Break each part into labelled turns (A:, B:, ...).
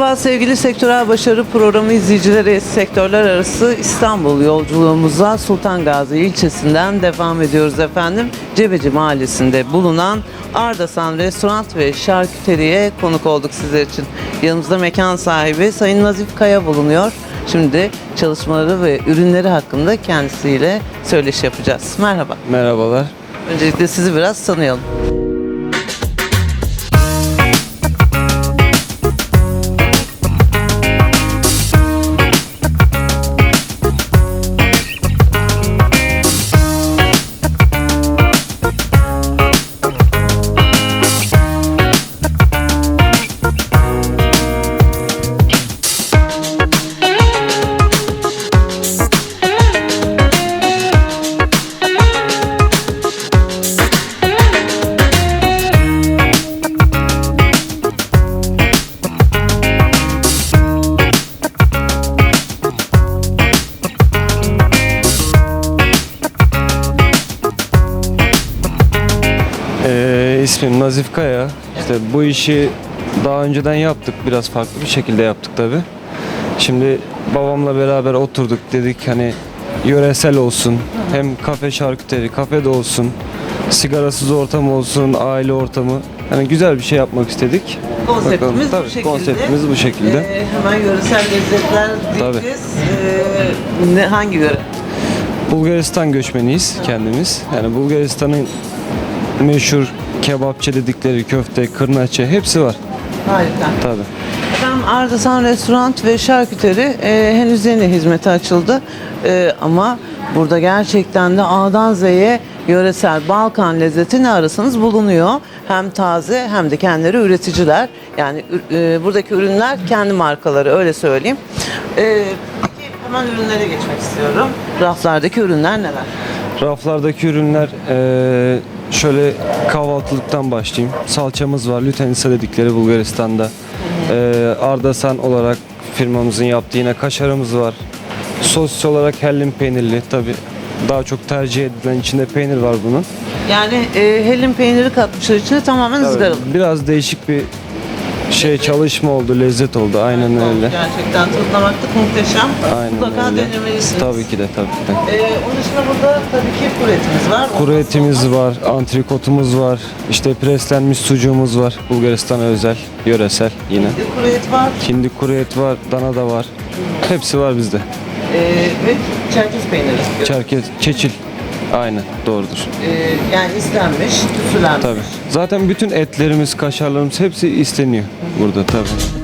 A: Merhaba sevgili Sektörel Başarı Programı izleyicileri. Sektörler arası İstanbul yolculuğumuza Sultan Gazi ilçesinden devam ediyoruz efendim. Cebeci Mahallesi'nde bulunan Ardasan Restoran ve Şarküteri'ye konuk olduk sizler için. Yanımızda mekan sahibi Sayın Nazif Kaya bulunuyor. Şimdi çalışmaları ve ürünleri hakkında kendisiyle söyleşi yapacağız. Merhaba.
B: Merhabalar.
A: Öncelikle sizi biraz tanıyalım.
B: Ee, ismim Nazif Kaya. İşte bu işi daha önceden yaptık. Biraz farklı bir şekilde yaptık tabi. Şimdi babamla beraber oturduk dedik hani yöresel olsun. Hem kafe şarküteri, kafe de olsun. Sigarasız ortam olsun, aile ortamı. Hani güzel bir şey yapmak istedik.
A: Konseptimiz
B: Bakalım.
A: bu
B: Tabii,
A: şekilde.
B: Konseptimiz bu şekilde.
A: Ee, hemen yöresel lezzetler
B: Tabii.
A: diyeceğiz. Ee, ne, hangi yöre?
B: Bulgaristan göçmeniyiz kendimiz. Yani Bulgaristan'ın meşhur kebapçı dedikleri köfte, kırnaçe hepsi var.
A: Harika.
B: Tabii.
A: Efendim Ardasan Restoran ve Şarküteri e, henüz yeni hizmete açıldı. E, ama burada gerçekten de A'dan Z'ye yöresel Balkan lezzeti ne bulunuyor. Hem taze hem de kendileri üreticiler. Yani e, buradaki ürünler kendi markaları öyle söyleyeyim. E, peki hemen ürünlere geçmek istiyorum. Raflardaki ürünler neler?
B: Raflardaki ürünler eee, şöyle kahvaltılıktan başlayayım. Salçamız var, Lütenisa dedikleri Bulgaristan'da. Eee, Ardasan olarak firmamızın yaptığı yine kaşarımız var. Sosis olarak hellim peynirli tabi daha çok tercih edilen içinde peynir var bunun.
A: Yani e, hellim peyniri katmışlar içine tamamen ızgaralı.
B: Biraz değişik bir şey çalışma oldu, lezzet oldu. Aynen öyle.
A: Gerçekten tadlamaklık muhteşem.
B: Aynen
A: Mutlaka
B: öyle.
A: denemelisiniz.
B: Tabii ki de tabii ki de.
A: Ee, onun dışında burada tabii ki kuru etimiz var.
B: Kuru etimiz var, antrikotumuz var, işte preslenmiş sucuğumuz var. Bulgaristan'a özel, yöresel yine.
A: Bir Kuru et var
B: Hindi kuru et var, dana da var. Hepsi var bizde.
A: ee, ve çerkez peyniri.
B: Çerkez, çeçil. Aynen, doğrudur.
A: Ee, yani istenmiş, tütsülenmiş.
B: Tabii. Zaten bütün etlerimiz, kaşarlarımız hepsi isteniyor burada. Tabii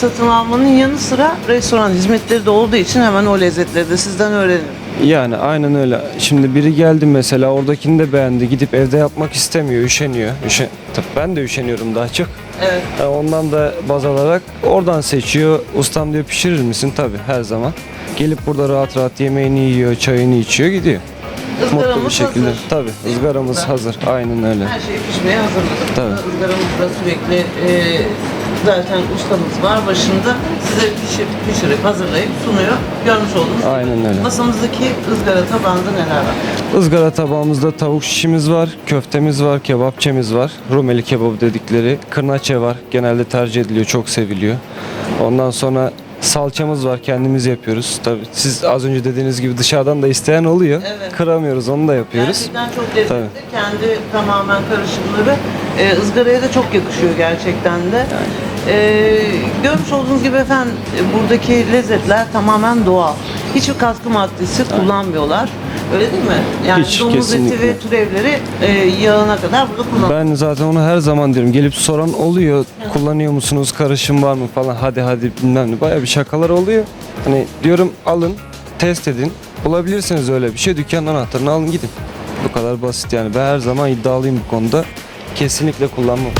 A: satın almanın yanı sıra restoran hizmetleri de olduğu için hemen o lezzetleri de sizden öğrenin.
B: Yani aynen öyle. Şimdi biri geldi mesela oradakini de beğendi. Gidip evde yapmak istemiyor, üşeniyor. Üşen... Tabii ben de üşeniyorum daha çok.
A: Evet.
B: Yani ondan da baz alarak oradan seçiyor. Ustam diyor pişirir misin? Tabii her zaman. Gelip burada rahat rahat yemeğini yiyor, çayını içiyor, gidiyor. Mutlu bir
A: Izgaramız
B: şekilde.
A: hazır.
B: Tabii ızgaramız hazır. Aynen öyle.
A: Her şeyi pişmeye hazırladık.
B: Tabii.
A: Izgaramız da sürekli e, zaten ustamız var başında. Size pişirip, pişirip hazırlayıp sunuyor. Görmüş olduğunuz gibi.
B: Aynen öyle.
A: Masamızdaki ızgara tabağında neler var?
B: Izgara tabağımızda tavuk şişimiz var, köftemiz var, kebapçemiz var. Rumeli kebabı dedikleri. Kırnaçe var. Genelde tercih ediliyor, çok seviliyor. Ondan sonra salçamız var kendimiz yapıyoruz. Tabii siz az önce dediğiniz gibi dışarıdan da isteyen oluyor.
A: Evet.
B: Kıramıyoruz onu da yapıyoruz.
A: Gerçekten çok lezzetli.
B: Tabii.
A: Kendi tamamen karışımları e, ızgaraya da çok yakışıyor gerçekten de. E, görmüş olduğunuz gibi efendim buradaki lezzetler tamamen doğal. Hiçbir katkı maddesi kullanmıyorlar. Öyle değil mi? Yani
B: Hiç,
A: domuz eti
B: kesinlikle.
A: ve türevleri e, yağına kadar burada kullanılıyor.
B: Ben zaten onu her zaman diyorum. Gelip soran oluyor. Kullanıyor musunuz? Karışım var mı falan. Hadi hadi bilmem ne. Baya bir şakalar oluyor. Hani diyorum alın, test edin. Bulabilirsiniz öyle bir şey. Dükkanın anahtarını alın gidin. Bu kadar basit yani. Ben her zaman iddialıyım bu konuda. Kesinlikle kullanmam.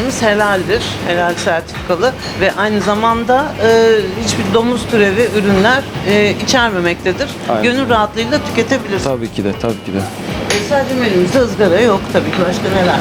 A: Ürünlerimiz helaldir, helal sertifikalı ve aynı zamanda e, hiçbir domuz türevi ürünler e, içermemektedir.
B: Aynen.
A: Gönül rahatlığıyla tüketebilirsiniz.
B: Tabii ki de, tabii ki de.
A: E, sadece menümüzde ızgara yok tabii ki başka neler?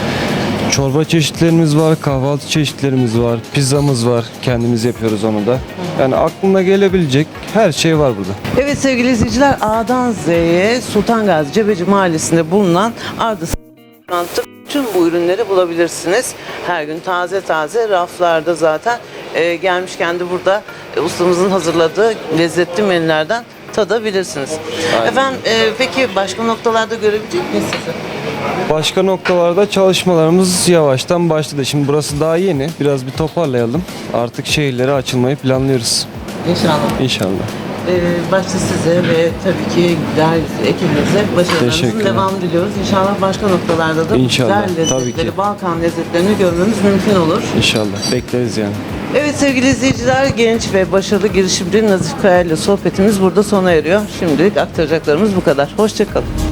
B: Çorba çeşitlerimiz var, kahvaltı çeşitlerimiz var, pizzamız var. Kendimiz yapıyoruz onu da. Yani aklına gelebilecek her şey var burada.
A: Evet sevgili izleyiciler A'dan Z'ye Sultan Gazi Cebeci Mahallesi'nde bulunan Arda Restoran'ta tüm bu ürünleri bulabilirsiniz. Her gün taze taze raflarda zaten e, gelmişken de burada e, ustamızın hazırladığı lezzetli menülerden tadabilirsiniz.
B: Aynen.
A: Efendim e, peki başka noktalarda görebilecek miyiz sizi?
B: Başka noktalarda çalışmalarımız yavaştan başladı. Şimdi burası daha yeni. Biraz bir toparlayalım. Artık şehirlere açılmayı planlıyoruz.
A: İnşallah.
B: İnşallah.
A: Ee, başta size ve tabii ki değerli ekibinize başarılarınızın
B: Teşekkürler.
A: devamını diliyoruz. İnşallah başka noktalarda da
B: İnşallah,
A: güzel
B: tabii
A: lezzetleri,
B: ki.
A: Balkan lezzetlerini görmemiz mümkün olur.
B: İnşallah. Bekleriz yani.
A: Evet sevgili izleyiciler, genç ve başarılı girişimci Nazif Kaya ile sohbetimiz burada sona eriyor. Şimdilik aktaracaklarımız bu kadar. Hoşçakalın.